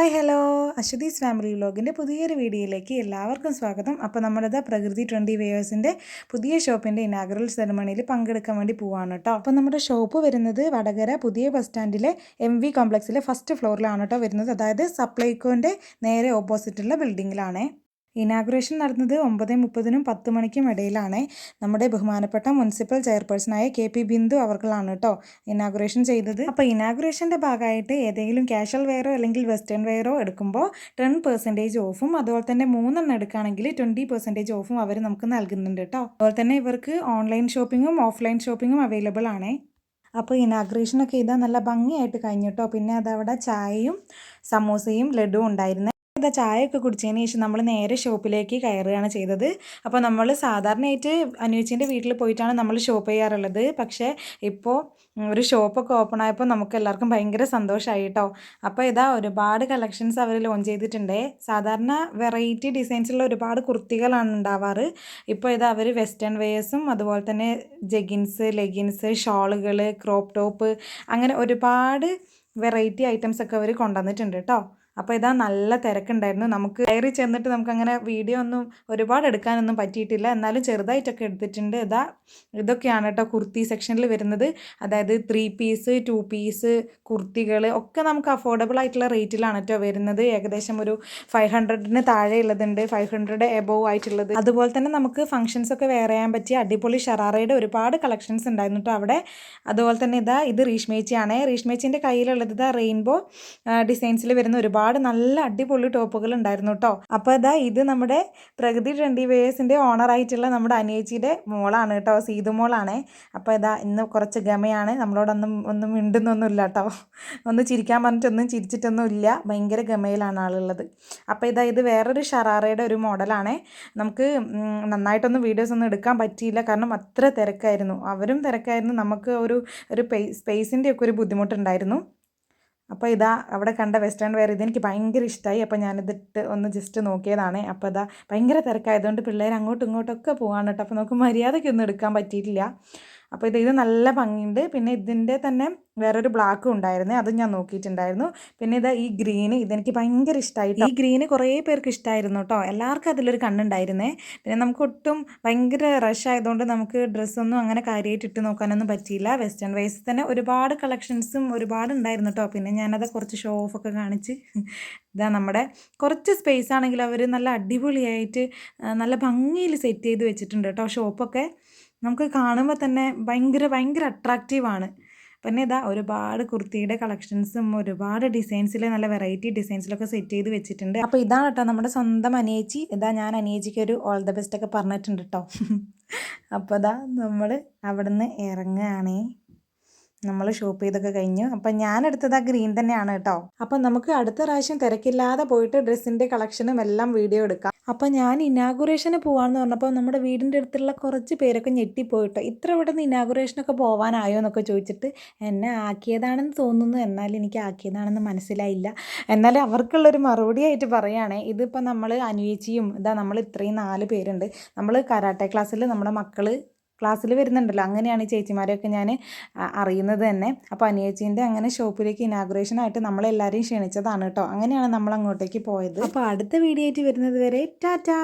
Hi hello Aswathi's family വ്ലോഗിന്റെ പുതിയൊരു വീഡിയോയിലേക്ക് എല്ലാവർക്കും സ്വാഗതം. അപ്പോൾ നമ്മളിത് പ്രകൃതി ട്വന്റി വേയേഴ്സിന്റെ പുതിയ ഷോപ്പിന്റെ ഇനാഗ്രൽ സെറമണിയിൽ പങ്കെടുക്കാൻ വേണ്ടി പോവാണ് കേട്ടോ. അപ്പോൾ നമ്മുടെ ഷോപ്പ് വരുന്നത് വടകര പുതിയ ബസ് സ്റ്റാൻഡിലെ എം വി കോംപ്ലക്സിലെ ഫസ്റ്റ് ഫ്ലോറിലാണ് കേട്ടോ വരുന്നത്. അതായത് സപ്ലൈകോന്റെ നേരെ ഓപ്പോസിറ്റുള്ള ബിൽഡിങ്ങിലാണേ ഇനാഗുറേഷൻ നടന്നത് ഒമ്പത് മുപ്പതിനും പത്ത് മണിക്കും ഇടയിലാണ്. നമ്മുടെ ബഹുമാനപ്പെട്ട മുനിസിപ്പൽ ചെയർപേഴ്സണായ കെ പി ബിന്ദു അവർകളാണ് കേട്ടോ ഇനാഗുറേഷൻ ചെയ്തത്. അപ്പോൾ ഇനാഗുറേഷന്റെ ഭാഗമായിട്ട് ഏതെങ്കിലും ക്യാഷ്വൽ വെയറോ അല്ലെങ്കിൽ വെസ്റ്റേൺ വെയറോ എടുക്കുമ്പോൾ ടെൻ പെർസെന്റേജ് ഓഫും അതുപോലെ തന്നെ മൂന്നെണ്ണം എടുക്കുകയാണെങ്കിൽ ട്വന്റി പെർസെന്റേജ് ഓഫും അവർ നമുക്ക് നൽകുന്നുണ്ട് കേട്ടോ അതുപോലെ തന്നെ ഇവർക്ക് ഓൺലൈൻ ഷോപ്പിങ്ങും ഓഫ്ലൈൻ ഷോപ്പിങ്ങും അവൈലബിൾ ആണ്. അപ്പോൾ ഇനാഗ്രേഷനൊക്കെ ഇതാ നല്ല ഭംഗിയായിട്ട് കഴിഞ്ഞു കേട്ടോ പിന്നെ അതവിടെ ചായയും സമോസയും ലഡുവും ഉണ്ടായിരുന്നു. ഇതാ ചായയൊക്കെ കുടിച്ചതിന് ശേഷം നമ്മൾ നേരെ ഷോപ്പിലേക്ക് കയറുകയാണ് ചെയ്തത്. അപ്പോൾ നമ്മൾ സാധാരണയായിട്ട് അനുവച്ചിന്റെ വീട്ടിൽ പോയിട്ടാണ് നമ്മൾ ഷോപ്പ് ചെയ്യാറുള്ളത്. പക്ഷേ ഇപ്പോൾ ഒരു ഷോപ്പൊക്കെ ഓപ്പൺ ആയപ്പോൾ നമുക്ക് എല്ലാവർക്കും ഭയങ്കര സന്തോഷമായി കേട്ടോ അപ്പോൾ ഇതാ ഒരുപാട് കളക്ഷൻസ് അവർ ലോഞ്ച് ചെയ്തിട്ടുണ്ട്. സാധാരണ വെറൈറ്റി ഡിസൈൻസുള്ള ഒരുപാട് കുർത്തികളാണ് ഉണ്ടാവാറ്. ഇപ്പോൾ ഇതാ അവർ വെസ്റ്റേൺ വെയേഴ്സും അതുപോലെ തന്നെ ജെഗിൻസ് ലെഗിൻസ് ഷോളുകൾ ക്രോപ്പ് ടോപ്പ് അങ്ങനെ ഒരുപാട് വെറൈറ്റി ഐറ്റംസ് ഒക്കെ അവർ കൊണ്ടുവന്നിട്ടുണ്ട് കേട്ടോ അപ്പോൾ ഇതാ നല്ല തിരക്കുണ്ടായിരുന്നു. നമുക്ക് കയറി ചെന്നിട്ട് നമുക്കങ്ങനെ വീഡിയോ ഒന്നും ഒരുപാട് എടുക്കാനൊന്നും പറ്റിയിട്ടില്ല. എന്നാലും ചെറുതായിട്ടൊക്കെ എടുത്തിട്ടുണ്ട്. ഇതാ ഇതൊക്കെയാണ് കേട്ടോ കുർത്തി സെക്ഷനിൽ വരുന്നത്. അതായത് ത്രീ പീസ് ടു പീസ് കുർത്തികൾ ഒക്കെ നമുക്ക് അഫോർഡബിൾ ആയിട്ടുള്ള റേറ്റിലാണ് കേട്ടോ വരുന്നത്. ഏകദേശം ഒരു ഫൈവ് ഹൺഡ്രഡിന് താഴെ ഉള്ളതുണ്ട് ഫൈവ് ഹൺഡ്രഡ് എബോവ് ആയിട്ടുള്ളത്. അതുപോലെ തന്നെ നമുക്ക് ഫംഗ്ഷൻസ് ഒക്കെ വെയർ ചെയ്യാൻ പറ്റിയ അടിപൊളി ഷറാറയുടെ ഒരുപാട് കളക്ഷൻസ് ഉണ്ടായിരുന്നു കേട്ടോ അവിടെ. അതുപോലെ തന്നെ ഇതാ ഇത് റീഷ്മേച്ചിയാണ് റീഷ്മേച്ചിന്റെ കയ്യിലുള്ളത് ഇതാ റെയിൻബോ ഡിസൈൻസിൽ വരുന്ന ഒരുപാട് ഒരുപാട് നല്ല അടിപൊളി ടോപ്പുകൾ ഉണ്ടായിരുന്നു കേട്ടോ അപ്പോൾ ഇതാ ഇത് നമ്മുടെ പ്രകൃതി ട്വന്റി വേഴ്സിന്റെ ഓണറായിട്ടുള്ള നമ്മുടെ അനിയച്ചിയുടെ മോളാണ് കേട്ടോ സീതു മോളാണ്. അപ്പോൾ ഇതാ ഇന്ന് കുറച്ച് ഗമയാണ്. നമ്മളോടൊന്നും ഒന്നും മിണ്ടുന്നൊന്നുമില്ല കേട്ടോ ഒന്ന് ചിരിക്കാൻ പറഞ്ഞിട്ടൊന്നും ചിരിച്ചിട്ടൊന്നും ഇല്ല ഭയങ്കര ഗമയിലാണ് ആളുള്ളത്. അപ്പോൾ ഇതാ ഇത് വേറൊരു ഷറാറയുടെ ഒരു മോഡലാണ്. നമുക്ക് നന്നായിട്ടൊന്നും വീഡിയോസ് ഒന്നും എടുക്കാൻ പറ്റിയില്ല. കാരണം അത്ര തിരക്കായിരുന്നു. അവരും തിരക്കായിരുന്നു. നമുക്ക് ഒരു ഒരു സ്പേസിന്റെ ഒക്കെ ഒരു ബുദ്ധിമുട്ടുണ്ടായിരുന്നു. അപ്പോൾ ഇതാ അവിടെ കണ്ട വെസ്റ്റേൺ വെയർ ഇതെനിക്ക് ഭയങ്കര ഇഷ്ടമായി അപ്പോൾ ഞാനിതിട്ട് ഒന്ന് ജസ്റ്റ് നോക്കിയതാണ്. അപ്പോൾ ഇതാ ഭയങ്കര തിരക്കായതുകൊണ്ട് പിള്ളേർ അങ്ങോട്ടും ഇങ്ങോട്ടൊക്കെ പോകാൻ കേട്ടോ. അപ്പോൾ നമുക്ക് മര്യാദയ്ക്കൊന്നും എടുക്കാൻ പറ്റിയിട്ടില്ല. അപ്പോൾ ഇത് ഇത് നല്ല ഭംഗിയുണ്ട്. പിന്നെ ഇതിന്റെ തന്നെ വേറൊരു ബ്ലാക്ക് ഉണ്ടായിരുന്നു അതും ഞാൻ നോക്കിയിട്ടുണ്ടായിരുന്നു. പിന്നെ ഇത് ഈ ഗ്രീന് ഇതെനിക്ക് ഭയങ്കര ഇഷ്ടമായി ഈ ഗ്രീന് കുറേ പേർക്ക് ഇഷ്ടമായിരുന്നു കേട്ടോ എല്ലാവർക്കും അതിലൊരു കണ്ണുണ്ടായിരുന്നേ. പിന്നെ നമുക്ക് ഒട്ടും ഭയങ്കര റഷ് ആയതുകൊണ്ട് നമുക്ക് ഡ്രസ്സൊന്നും അങ്ങനെ കാര്യമായിട്ട് ഇട്ട് നോക്കാനൊന്നും പറ്റിയില്ല. വെസ്റ്റേൺ വൈസ് തന്നെ ഒരുപാട് കളക്ഷൻസും ഒരുപാട് ഉണ്ടായിരുന്നു കേട്ടോ പിന്നെ ഞാനത് കുറച്ച് ഷോ ഓഫൊക്കെ കാണിച്ച് ഇതാ നമ്മുടെ കുറച്ച് സ്പേസ് ആണെങ്കിൽ അവർ നല്ല അടിപൊളിയായിട്ട് നല്ല ഭംഗിയിൽ സെറ്റ് ചെയ്ത് വെച്ചിട്ടുണ്ട് കേട്ടോ ഷോപ്പൊക്കെ നമുക്ക് കാണുമ്പോൾ തന്നെ ഭയങ്കര ഭയങ്കര അട്രാക്റ്റീവാണ് പിന്നെ ഇതാ ഒരുപാട് കുർത്തിയുടെ കളക്ഷൻസും ഒരുപാട് ഡിസൈൻസിൽ നല്ല വെറൈറ്റി ഡിസൈൻസിലൊക്കെ സെറ്റ് ചെയ്ത് വെച്ചിട്ടുണ്ട്. അപ്പോൾ ഇതാണ് കേട്ടോ നമ്മുടെ സ്വന്തം അനിയേച്ചി. ഇതാ ഞാൻ അനിയേച്ചിക്ക് ഒരു ഓൾ ദ ബെസ്റ്റ് ഒക്കെ പറഞ്ഞിട്ടുണ്ട് കേട്ടോ. അപ്പോൾ ഇതാ നമ്മൾ അവിടെ നിന്ന് ഇറങ്ങുകയാണേ. നമ്മൾ ഷോപ്പ് ചെയ്തൊക്കെ കഴിഞ്ഞു. അപ്പം ഞാൻ എടുത്തത് ആ ഗ്രീൻ തന്നെയാണ് കേട്ടോ അപ്പം നമുക്ക് അടുത്ത പ്രാവശ്യം തിരക്കില്ലാതെ പോയിട്ട് ഡ്രസ്സിന്റെ കളക്ഷനും എല്ലാം വീഡിയോ എടുക്കാം. അപ്പം ഞാൻ ഇനാഗുറേഷന് പോകാമെന്ന് പറഞ്ഞപ്പോൾ നമ്മുടെ വീടിന്റെ അടുത്തുള്ള കുറച്ച് പേരൊക്കെ ഞെട്ടിപ്പോയിട്ടോ. ഇത്ര ഇവിടെ നിന്ന് ഇനാഗുറേഷനൊക്കെ പോകാനായോ എന്നൊക്കെ ചോദിച്ചിട്ട് എന്നെ ആക്കിയതാണെന്ന് തോന്നുന്നു. എന്നാൽ എനിക്ക് ആക്കിയതാണെന്ന് മനസ്സിലായില്ല. എന്നാൽ അവർക്കുള്ളൊരു മറുപടി ആയിട്ട് പറയുകയാണേ ഇതിപ്പോൾ നമ്മൾ അനുയേച്ചിയും ഇതാ നമ്മൾ ഇത്രയും നാല് പേരുണ്ട്. നമ്മൾ കരാട്ടെ ക്ലാസ്സിൽ നമ്മുടെ മക്കൾ ക്ലാസ്സിൽ വരുന്നുണ്ടല്ലോ. അങ്ങനെയാണ് ഈ ചേച്ചിമാരെയൊക്കെ ഞാൻ അറിയുന്നത് തന്നെ. അപ്പോൾ അനിയച്ചീന്റെ അങ്ങനെ ഷോപ്പിലേക്ക് ഇനാഗുറേഷനായിട്ട് നമ്മളെല്ലാവരെയും ക്ഷണിച്ചതാണ് കേട്ടോ. അങ്ങനെയാണ് നമ്മൾ അങ്ങോട്ടേക്ക് പോയത്. അപ്പോൾ അടുത്ത വീഡിയോ ആയിട്ട് വരുന്നത് വരെ ടാറ്റാ!